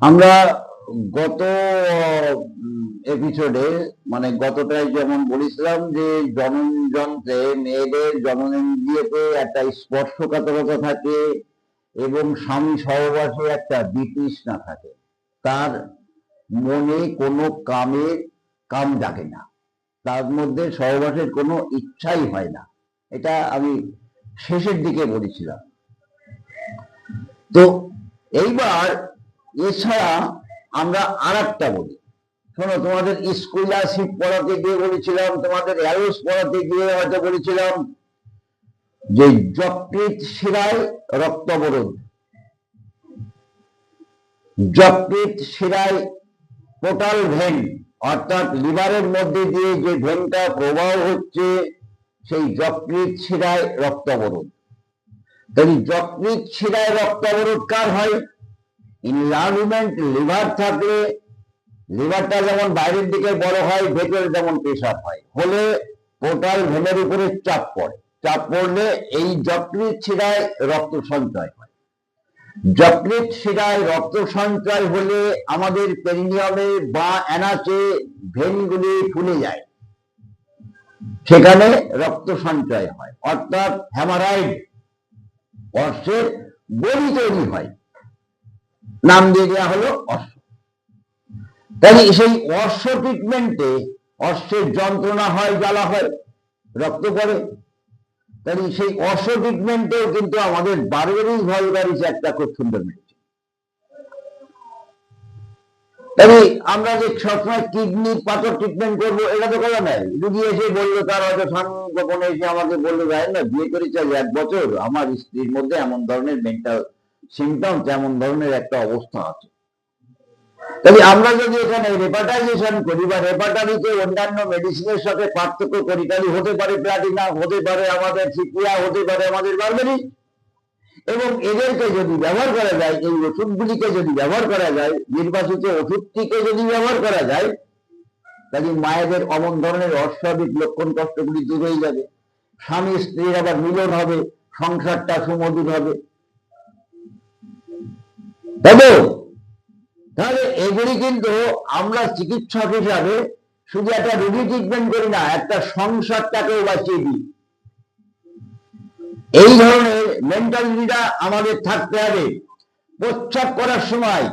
আমরা গত এপিসোডে মানে গতটায় যেমন বলেছিলাম যে জনন যন্ত্রে মেয়েদের জননেন্দ্রিয়তে একটা স্পর্শকাতরতা থাকে এবং স্বামী সহবাসে একটা বিতৃষ্ণা থাকে। তার মনে কোনো কামের কাম জাগে না। তার মধ্যে সহবাসের কোনো ইচ্ছাই হয় না। এটা আমি শেষের দিকে বলেছিলাম। তো এইবার এছাড়া আমরা আর একটা বলি। শোনো, তোমাদের স্কলারশিপ পড়াতে গিয়ে বলেছিলাম, তোমাদের অ্যারোস পড়াতে গিয়ে হয়তো বলেছিলাম যে যকৃত শিরায় রক্তবরোধ যকৃত শিরায় টোটাল ভেন অর্থাৎ লিভারের মধ্যে দিয়ে যে ভেনটা প্রবাহ হচ্ছে, সেই যকৃত শিরায় রক্তবরোধ তাহলে যকৃত শিরায় রক্তাবরোধ কার হয়? ইনলার্জমেন্ট লিভার থাকলে লিভারটা যেমন বাইরের দিকে বড় হয়, ভেতরে যেমন পেশাব হয়। হলে টোটাল ভেনের উপরে চাপ পড়ে। চাপ পড়লে এই যকৃত শিরায় রক্ত সঞ্চয় হয়। যকৃত শিরায় রক্ত সঞ্চয় হলে আমাদের পেরিনিয়ামে বা অ্যানাচে ভেনগুলি ফুলে যায়। সেখানে রক্ত সঞ্চয় হয়। অর্থাৎ হ্যামারাইড অর্শের বড়ি তৈরি হয়। নাম দিয়ে দেওয়া হলো অশ্ব। তাই সেই অশ্ব ট্রিটমেন্টে অশ্বের যন্ত্রণা হয়, জ্বালা হয়, রক্ত পড়ে। তাহলে সেই অশ্ব ট্রিটমেন্টেও কিন্তু আমাদের বারবারিক ভলগারিস একটা খুব সুন্দর তাহলে আমরা যে সবসময় কিডনির পাথর ট্রিটমেন্ট করব, এটা তো করা নাই রুগী এসে বলল, তার হয়তো গোপনে এসে আমাকে বলল যায় না, বিয়ে করেছে আজ এক বছর। আমার স্ত্রীর মধ্যে এমন ধরনের মেন্টাল সিমটমস এমন ধরনের একটা অবস্থা আছে। তবে আমরা যদি এখানে রেপাটাইজেশন করি বা রেপাটারিতে অন্যান্য মেডিসিনের সাথে পার্থক্য করি, তাহলে হতে পারে প্লাটিনা হতে পারে আমাদের সিপিয়া হতে পারে আমাদের বারবেরি এবং এদেরকে যদি ব্যবহার করা যায়, এই ওষুধগুলিকে যদি ব্যবহার করা যায় নির্বাচিত ওষুধটিকে যদি ব্যবহার করা যায়, তাহলে মায়েদের অমন ধরনের অস্বাভাবিক লক্ষণ কষ্টগুলি দূর হয়ে যাবে। স্বামী স্ত্রীর আবার মিলন হবে, সংসারটা সুমধুর হবে। তবে তাহলে এগুলি কিন্তু আমরা চিকিৎসক হিসাবে শুধু একটা রোগী ট্রিটমেন্ট করি না, একটা সংসারটাকেও বাঁচিয়ে দিই। এই ধরনের মেন্টালিটিটা আমাদের থাকতে হবে। প্রচ্ছাপ করার সময়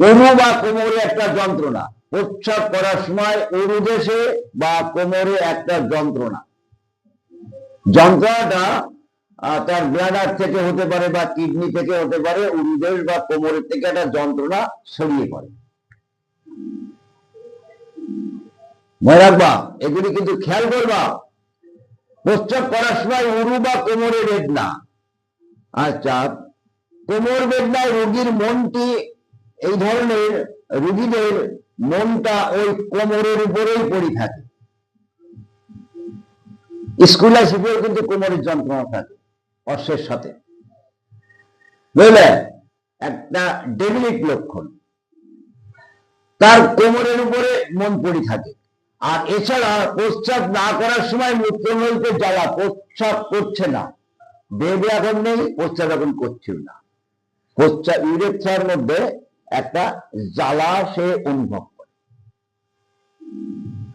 উরু বা কোমরে একটা যন্ত্রণা। প্রচ্ছাপ করার সময় উরুদেশে বা কোমরে একটা যন্ত্রণা। যন্ত্রণাটা তার ব্লাডার থেকে হতে পারে বা কিডনি থেকে হতে পারে উরুদেশ বা কোমরের থেকে একটা যন্ত্রণা ছড়িয়ে পড়ে। মনে রাখবা, এগুলি কিন্তু খেয়াল করবা, প্রস্রাব করার সময় উরু বা কোমরে বেদনা। আচ্ছা কোমর বেদনায় রোগীর মনটি এই ধরনের, রোগীদের মনটা ওই কোমরের উপরেই পড়ে থাকে। স্কুলারশিপেও কিন্তু কোমরের যন্ত্রণা থাকে। অর্শের সাথে। বুঝলেন? একটা ডেবিলিট লক্ষণ। তার কোমরের উপরে মন পড়ে থাকে। আর এছাড়া প্রস্রাব না করার সময় মূত্রনলীতে জ্বালা, প্রস্রাব করছে না। বেবে এখন নেই, প্রস্রাব এখন করছেও না। প্রস্রাব, ইউরেথ্রার মধ্যে একটা জ্বালা সে অনুভব করে।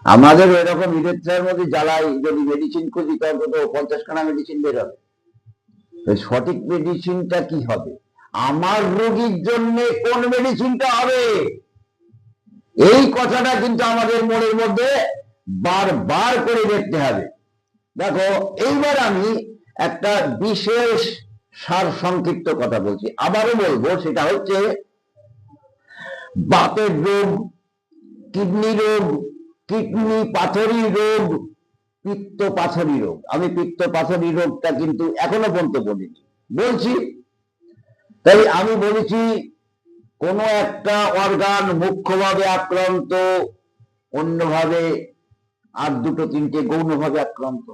আমাদের এরকম ইউরেথ্রার মধ্যে জ্বালাই যদি মেডিসিন খুঁজি তখন তো পঞ্চাশ খানা মেডিসিন বের হবে। সঠিক মেডিসিনটা কি হবে? আমার রোগীর জন্য কোন মেডিসিনটা হবে? এই কথাটা কিন্তু আমাদের মনের মধ্যে বারবার করে দেখতে হবে। দেখো, এইবার আমি একটা বিশেষ সার সংক্ষিপ্ত কথা বলছি। আবারও বলব, সেটা হচ্ছে বাতের রোগ, কিডনি রোগ, কিডনি পাথরি রোগ পিত্ত পাথরি রোগ। আমি পিত্ত পাথরি রোগটা কিন্তু এখনও পর্যন্ত বলিনি। বলছি, তাই আমি বলেছি, কোনো একটা অর্গান মুখ্যভাবে আক্রান্ত, অন্যভাবে আর দুটো তিনটে গৌণভাবে আক্রান্ত।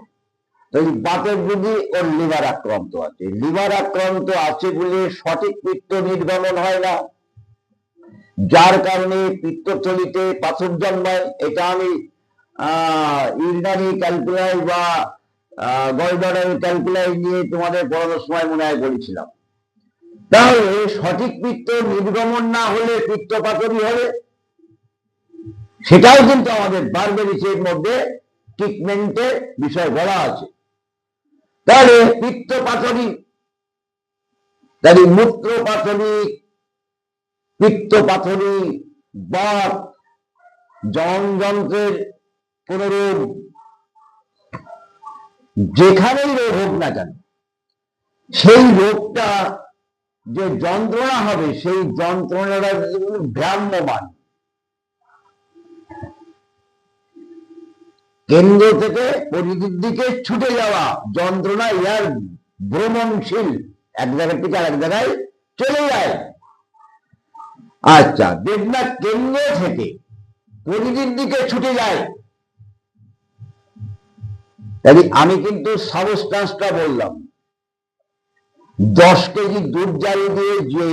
তাই বাতের রোগী ওর লিভার আক্রান্ত আছে। লিভার আক্রান্ত আছে বলে সঠিক পিত্ত নির্গমন হয় না। যার কারণে পিত্তথলিতে পাথর জন্মায়, এটা আমি ইউরিনারি ক্যালকুলাই বা গলব্লাডার ক্যালকুলাই নিয়ে তোমাদের পড়ানোর সময় মনে হয় বলেছিলাম তাহলে সঠিক পিত্ত নির্গমন না হলে পিত্ত পাথরি হবে। সেটাও কিন্তু আমাদের বারবেরিসের মধ্যে ট্রিটমেন্টের বিষয় বলা আছে। তাহলে পিত্ত পাথরি তাহলে মূত্র পাথরি পিত্ত পাথরি বা যন্ত্রের কোন রোগ যেখানেই রোগ হোক না কেন, সেই রোগটা যে যন্ত্রণা হবে, সেই যন্ত্রণাটা ভ্রাম্যমান কেন্দ্র থেকে পরিধির দিকে ছুটে যাওয়া যন্ত্রণা, ইয়ার ভ্রমণশীল এক জায়গা থেকে আরেক জায়গায় চলে যায়। আচ্ছা দেবনাথ কেন্দ্র থেকে পরিধির দিকে ছুটে যায়। আমি কিন্তু সাবস্টান্সটা বললাম। দশ কেজি দুধ জ্বালিয়ে দিয়ে যে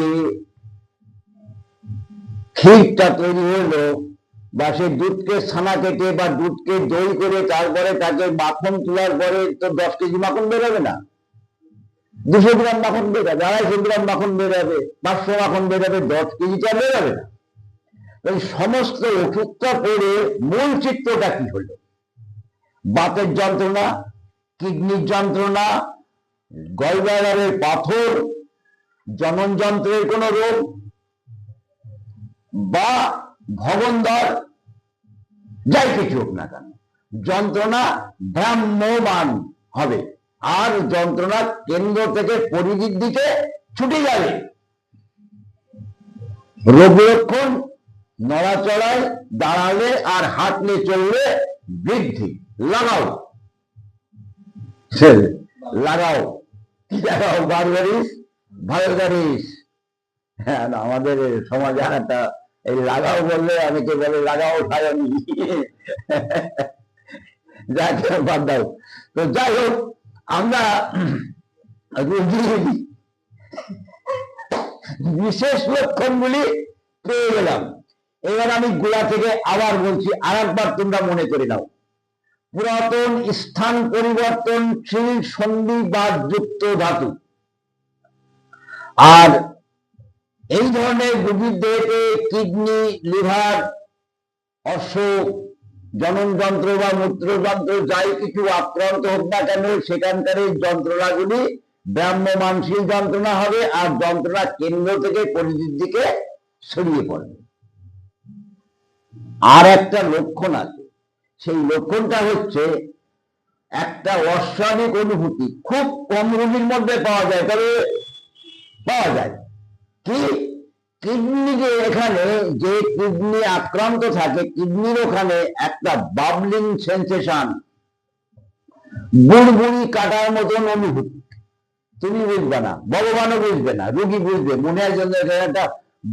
ক্ষীরটা তৈরি হলো বা সে দুধকে ছানা কেটে বা দুধকে দই করে তারপরে তাকে মাখন তোলার পরে তো দশ কেজি মাখন বেরোবে না। দুশো গ্রাম মাখন বেরোবে, আড়াইশো গ্রাম মাখন বেরোবে, পাঁচশো মাখন বেরোবে, দশ কেজিটা বেরোবে না। সমস্ত ওষুধটা পড়ে মূল চিত্রটা কি হলো? বাতের যন্ত্রণা, কিডনির যন্ত্রণা গলব্লাডারের পাথর, জনন যন্ত্রের কোন রোগ বা ভগন্দর যাই কিছু হোক না কেন, যন্ত্রণা ভ্রাম্যমান হবে। আর যন্ত্রণা কেন্দ্র থেকে পরিধির দিকে ছুটে যাবে। রোগ লক্ষণ নড়াচড়ায়, দাঁড়ালে আর হাঁটলে চললে বৃদ্ধি। লাগাও। লাগাও। কি লাগাও বারবারিস ভালো গাড়িস হ্যাঁ আমাদের সমাজে একটা এই লাগাও বললে অনেকে বলে লাগাও যাই বাদ দাও। তো যাই হোক, আমরা বিশেষ লক্ষণগুলি পেয়ে গেলাম। এবার আমি গোড়া থেকে আবার বলছি আর একবার তোমরা মনে করে নাও। পুরাতন স্থান পরিবর্তনশীল সন্ধি বা যুক্ত ধাতু। আর এই ধরনের রোগীর দেহতে কিডনি, লিভার অশ্বক জনন যন্ত্র বা মূত্রযন্ত্র, যাই কিছু আক্রান্ত হোক না কেন, সেখানকার এই যন্ত্রণাগুলি ব্রাহ্মমানশীল যন্ত্রণা হবে আর যন্ত্রণা কেন্দ্র থেকে পরিধির দিকে ছড়িয়ে পড়বে আর একটা লক্ষণ আছে সেই লক্ষণটা হচ্ছে একটা অস্বাভাবিক অনুভূতি। খুব কম রোগীর মধ্যে পাওয়া যায়, তবে পাওয়া যায়। কি? কিডনি যে এখানে যে কিডনি আক্রান্ত থাকে, কিডনির ওখানে একটা বাবলিং সেন্সেশন বুড়বুড়ি কাটার মতন অনুভূতি। তুমি বুঝবে না, ভগবানও বুঝবে না, রুগী বুঝবে। মনে হয় এটা একটা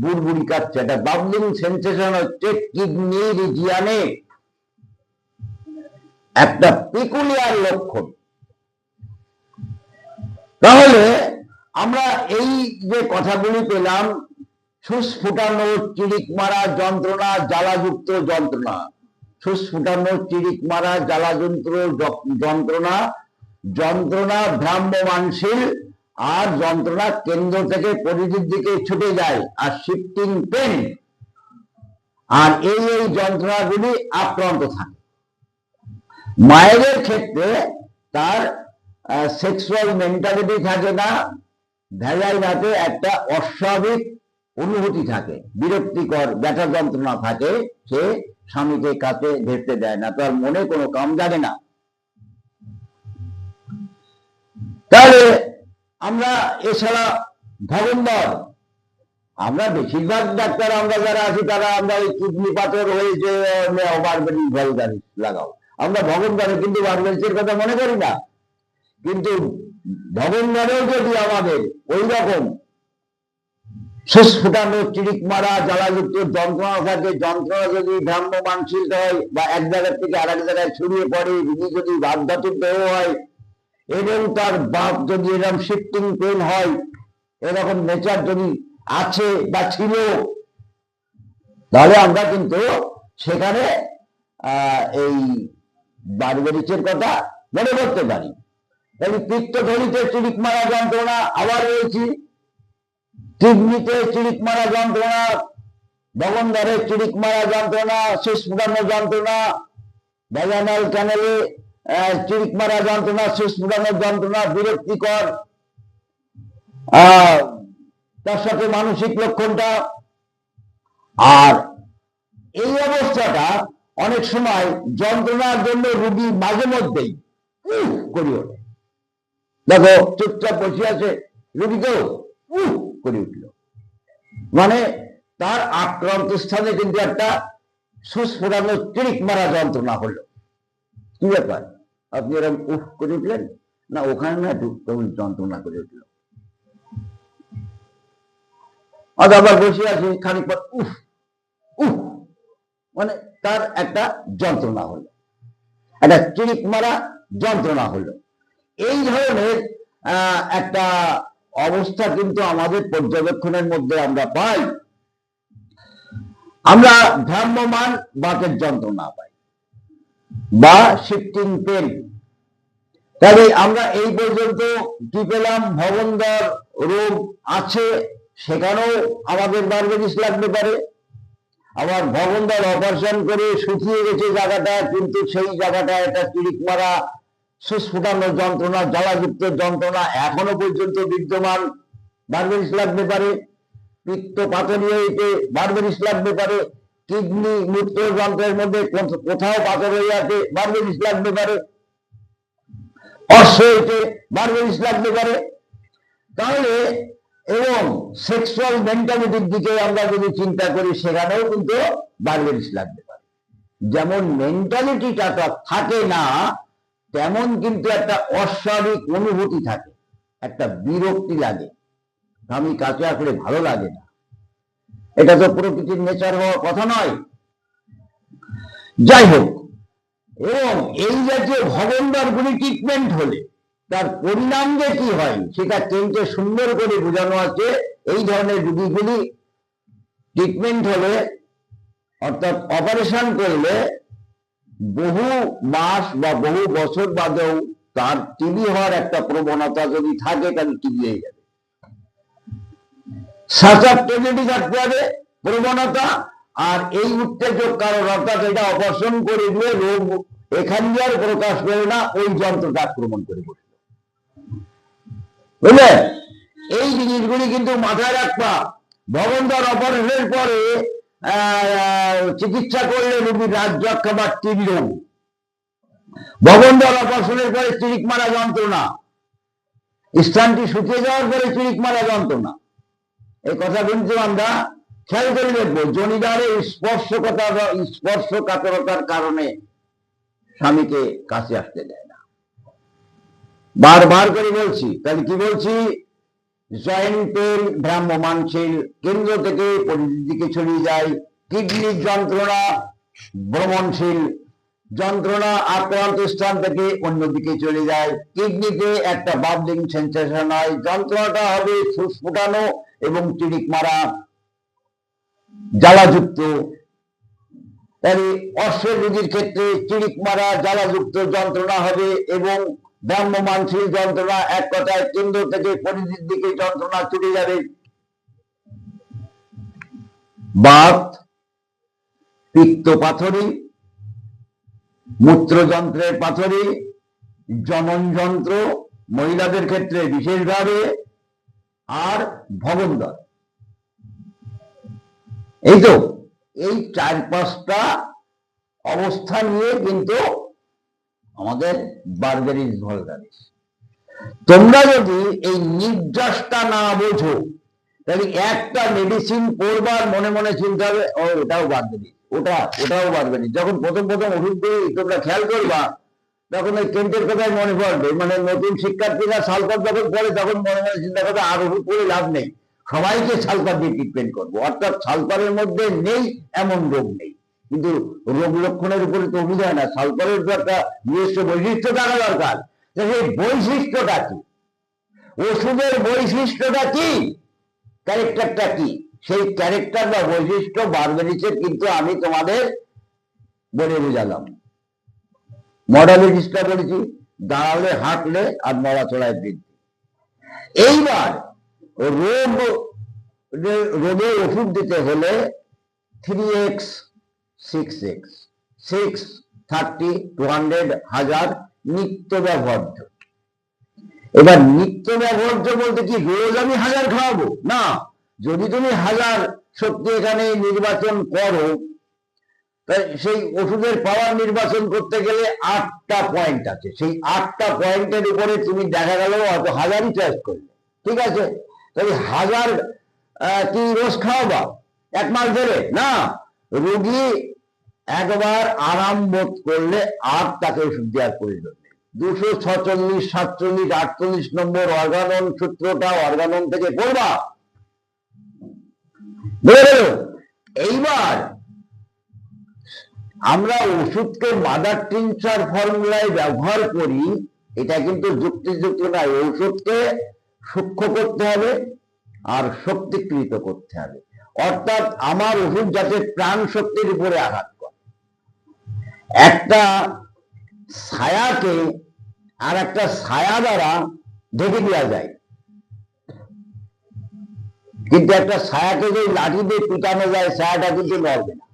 বুড়বুড়ি কাটছে, একটা বাবলিং সেন্সেশন হচ্ছে কিডনি রিজিয়ানে একটা পিকুলিয়ার লক্ষণ। তাহলে আমরা এই যে কথাগুলি পেলাম সুস ফুটানো চিরিক মারা যন্ত্রণা, জ্বালাযুক্ত যন্ত্রণা। সুস ফুটানো চিরিক মারা, জ্বালাযন্ত্র যন্ত্রণা যন্ত্রণা ভ্রাম্যমানশীল আর যন্ত্রণা কেন্দ্র থেকে পরিধির দিকে ছুটে যায়, আর শিফটিং পেন আর এই এই যন্ত্রণাগুলি আক্রান্ত থাকে। মায়েদের ক্ষেত্রে তার সেক্সুয়াল মেন্টালিটি থাকে না ভেজাইনাতে একটা অস্বাভাবিক অনুভূতি থাকে, বিরক্তিকর, ব্যথা যন্ত্রণা থাকে, সে স্বামীকে কাছে ধরতে দেয় না, তার মনে কোনো কাম জানে না। তাহলে আমরা এছাড়া ভগন্দর আমরা বেশিরভাগ ডাক্তার আমরা যারা আছি, তারা আমরা এই কিডনি পাথর হয়েছে ভলগারি লাগাও। আমরা ভগন্দরে কিন্তু বারবেরিসের কথা মনে করি না। কিন্তু ভগন্দরেও যদি আমাদের ওই রকম সুস ফুটানো চিড়িক মারা, জ্বালাযুক্ত যন্ত্রণা থাকে, যন্ত্রণা যদি ভ্রাম্যমানশীল হয় বা এক জায়গার থেকে আরেক জায়গায় ছড়িয়ে পড়ে রুগী যদি দেহ হয়, এবং তার বাপ যদি এরকম শিফটিং পেন হয়, এরকম নেচার যদি আছে বা ছিল, তাহলে আমরা কিন্তু সেখানে এই বারবেরিচের কথা মনে করতে পারি। তাহলে পিত্তধরিতে চুরিক মারা যন্ত্রণা আবার রয়েছি। কিডনিতে চিড়িক মারা যন্ত্রণা বগনধারে চিড়িক মারা যন্ত্রণা শেষ ফুটানো যন্ত্রণা ভ্যাজানাল ক্যানেলে চিড়িক মারা যন্ত্রণা শেষ ফুটানোর যন্ত্রণা, বিরক্তিকর তার সাথে মানসিক লক্ষণটা। আর এই অবস্থাটা অনেক সময় যন্ত্রণার জন্য রুগী মাঝে মধ্যেই করে ওঠে। দেখো, চুপচাপ বসে আছে রুগীকেও করে উঠল। মানে তার আক্রান্ত স্থানে কিন্তু একটা সুস্ফুটানো চিরিক মারা যন্ত্রণা হলো। কি ব্যাপার? আপনি এরকম উফ করে উঠলেন? না, ওখানে না কেমন যন্ত্রণা করে উঠল? আবার বসে আছে খানিক পর উফ উফ মানে তার একটা যন্ত্রণা হলো। একটা চিরিক মারা যন্ত্রণা হলো। এই ধরনের একটা অবস্থা কিন্তু আমাদের পর্যবেক্ষণের মধ্যে আমরা পাই। আমরা ভ্রাম্যমান বাতের যন্ত্রণা পাই বা শিফটিং পেন। তাহলে আমরা এই পর্যন্ত কি পেলাম? ভবনদর রোগ আছে, সেখানেও আমাদের বারবেরিস লাগতে পারে। আবার ভবনদর অপারেশন করে শুকিয়ে গেছে জায়গাটা, কিন্তু সেই জায়গাটা একটা চিরিক মারা সুস্ফুটানো যন্ত্রণা জ্বালাযুক্ত যন্ত্রণা এখনও পর্যন্ত বিদ্যমান। বারবেরিস লাগতে পারে পিত্ত পাথরীয় হইতে বারবেরিস লাগতে পারে কিডনি মূত্র যন্ত্রের মধ্যে কোথ- কোথাও পাথর হয়ে আছে বারবেরিস লাগতে পারে অশ্ব হইতে বারবেরিস লাগতে পারে তাহলে এবং সেক্সুয়াল মেন্টালিটির দিকে আমরা যদি চিন্তা করি, সেখানেও কিন্তু বারবেরিস লাগতে পারে। যেমন মেন্টালিটিটা থাকে না, তেমন কিন্তু একটা অস্বাভাবিক অনুভূতি থাকে। একটা বিরক্তি লাগে। আমি কাছে আসলে ভালো লাগে না? এটা তো প্রকৃতির নেচার হওয়ার কথা নয়। যাই হোক, এবং এই জাতীয় ভবনদারগুলি ট্রিটমেন্ট হলে তার পরিণাম যে কি হয়, সেটা কেন্দ্রে সুন্দর করে বোঝানো আছে এই ধরনের রুগীগুলি ট্রিটমেন্ট হলে, অর্থাৎ অপারেশন করলে বহু মাস বা বহু বছর বাদেও তার টিবি হওয়ার একটা প্রবণতা যদি থাকে, তাহলে টিবি হয়ে যাবে। থাকতে হবে, প্রবণতা, আর এই উত্তেজক কারণ, অর্থাৎ এটা অপারেশন করে দিয়ে রোগ এখান দিয়ে আর প্রকাশ করে না, ওই যন্ত্রটা আক্রমণ করে বসল বুঝলে? এই জিনিসগুলি কিন্তু মাথায় রাখবা। ভবনদার অপারেশনের পরে চিকিৎসা করলে রোগীর রাজ্যাক্ষা বা রোগ ভবনদার অপারেশনের পরে চিরিক মারা যন্ত্রণা। স্থানটি শুকিয়ে যাওয়ার পরে চিরিক মারা যন্ত্রণা। এই কথা কিন্তু আমরা খেয়াল করে দেখব। জনিদারের স্পর্শকতা স্পর্শকাতরতার কারণে স্বামীকে কাছে আসতে দেয়। বারবার করে বলছি, তাহলে কি বলছি? জয়েন্ট পেন ভ্রাম্যমানশীল কেন্দ্র থেকে পরিধির দিকে ছড়িয়ে যায়। কিডনির যন্ত্রণা ভ্রমণশীল যন্ত্রণা আক্রান্ত স্থান থেকে অন্যদিকে চলে যায়। কিডনিতে একটা বাবলিং সেন্সেশন হয়, যন্ত্রণাটা হবে ফুসফুটানো এবং চিরিক মারা, জ্বালাযুক্ত। তাহলে অশ্বের রোগীর ক্ষেত্রে চিরিক মারা, জ্বালাযুক্ত যন্ত্রণা হবে এবং ব্রাহ্মমানশীল যন্ত্রণা এক কথায় কেন্দ্র থেকে পরিধির দিকে যন্ত্রণা চলে যাবে। বাত, পিত্ত পাথরি, মূত্রযন্ত্রের পাথরি, জনন যন্ত্র, মহিলাদের ক্ষেত্রে বিশেষভাবে, আর ভবনদর এই তো, এই চার পাঁচটা অবস্থা নিয়ে কিন্তু আমাদের বার্গারিস ভলগারিস তোমরা যদি এই নির্যাসটা না বোঝো, তাহলে একটা মেডিসিন পড়বার মনে মনে চিন্তা হবে, ও ওটাও বার্গারিস ওটা, ওটাও বার্গারিস যখন প্রথম প্রথম ওষুধ দিই, তোমরা খেয়াল করবা, তখন ওই কেন্টের কথাই মনে পড়বে। মানে নতুন শিক্ষার্থীরা সালফার যখন পড়ে, তখন মনে মনে চিন্তা করবে, আর ওষুধ পড়ে লাভ নেই। সবাইকে সালফার দিয়ে ট্রিটমেন্ট করব। অর্থাৎ সালফারের মধ্যে নেই, এমন রোগ নেই। কিন্তু রোগ লক্ষণের উপরে তো অভিযোগ না। সালফারের তো একটা নিজস্ব বৈশিষ্ট্য থাকা দরকার। সেই বৈশিষ্ট্যটা কি? ওষুধের বৈশিষ্ট্যটা কি? ক্যারেক্টারটা কি? সেই ক্যারেক্টার বা বৈশিষ্ট্য বারবেরিসের কিন্তু আমি তোমাদের বলে বোঝালাম। মডালিটিসটা বলেছি, দাঁড়ালে, হাঁটলে আর নড়াচড়ায় বৃদ্ধি। এইবার রোগ, রোগে ওষুধ দিতে হলে three X six X six thirty two hundred হাজার নিত্য ব্যবহার্য। এবার নিত্য ব্যবহার্য বলতে কি? রোজ আমি হাজার খাওয়াবো? না। যদি তুমি হাজার সত্যি এখানে নির্বাচন করো সেই ওষুধের পাওয়ার নির্বাচন করতে গেলে আটটা পয়েন্ট আছে। সেই আটটা পয়েন্টের উপরে তুমি দেখা গেল হয়তো হাজারই চয়েস করলে। ঠিক আছে? তাই হাজার কি রোজ খাওয়াবা? এক মাস ধরে? না। রোগী একবার আরাম বোধ করলে আর তাকে ওষুধ দেওয়ার প্রয়োজন দুশো ছচল্লিশ, সাতচল্লিশ, আটচল্লিশ নম্বর অর্গানন সূত্রটা অর্গানন থেকে গেল, এইবার আমরা ওষুধকে মাদার টিনচার ফর্মুলায় ব্যবহার করি, এটা কিন্তু যুক্তিযুক্ত নয়, ওষুধকে সূক্ষ্ম করতে হবে আর শক্তিকৃত করতে হবে। অর্থাৎ আমার ওষুধ যাতে প্রাণ শক্তির উপরে আঘাত একটা ছায়াকে আর একটা ছায়া দ্বারা ঢেকে দেওয়া যায়। কিন্তু একটা ছায়াকে যদি লাঠি দিয়ে পিটানো যায়, ছায়াটা কিন্তু নড়বে না।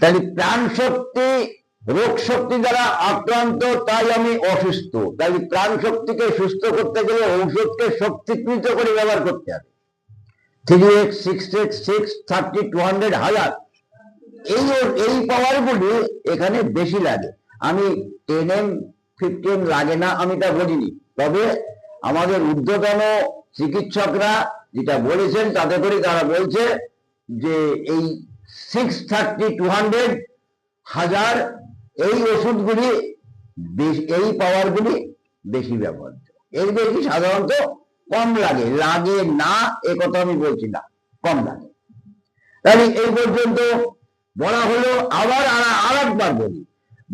তাহলে প্রাণ শক্তি, রোগ শক্তি দ্বারা আক্রান্ত, তাই আমি অসুস্থ। তাই প্রাণ শক্তিকে সুস্থ করতে গেলে ঔষধকে শক্তিকৃত করে ব্যবহার করতে হবে। Three X six X six thirty two hundred হাজার এই এই পাওয়ারগুলি এখানে বেশি লাগে। আমি টেন এম ফিফটিন লাগে না, আমি তা বলিনি তবে আমাদের ঊর্ধ্বতন চিকিৎসকরা যেটা বলেছেন, তাতে করে তারা বলছে যে এই সিক্স থার্টি টু হান্ড্রেড হাজার এই ওষুধগুলি এই পাওয়ারগুলি বেশি ব্যবহার্য এর বেশি সাধারণত কম লাগে লাগে না, এ কথা আমি বলছি না, কম লাগে। তাহলে এই পর্যন্ত বলা হলো, আবার আর একবার বলি,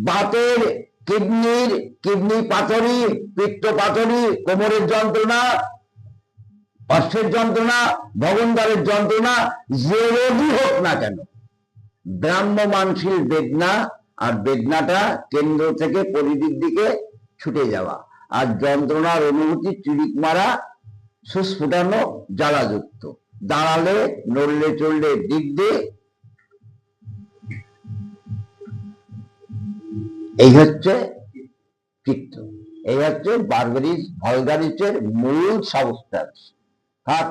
বাতের কিডনির, কিডনি পাথরি, পিত্ত পাথরি, কোমরের যন্ত্রণা অশ্বের যন্ত্রণা ভগনদারের যন্ত্রণা, যে রোগই হোক না কেন ব্রাহ্মমানশীল বেদনা আর বেদনাটা কেন্দ্র থেকে পরিধির দিকে ছুটে যাওয়া, আর যন্ত্রণার অনুভূতি চুরিক মারা সুস্ফুটানো, জ্বালাযুক্ত, দাঁড়ালে, নড়লে চললে দিক দিয়ে এই হচ্ছে চিত্র এই হচ্ছে বার্গারিজ ভলগারিজের মূল সাবস্টান্স থাক।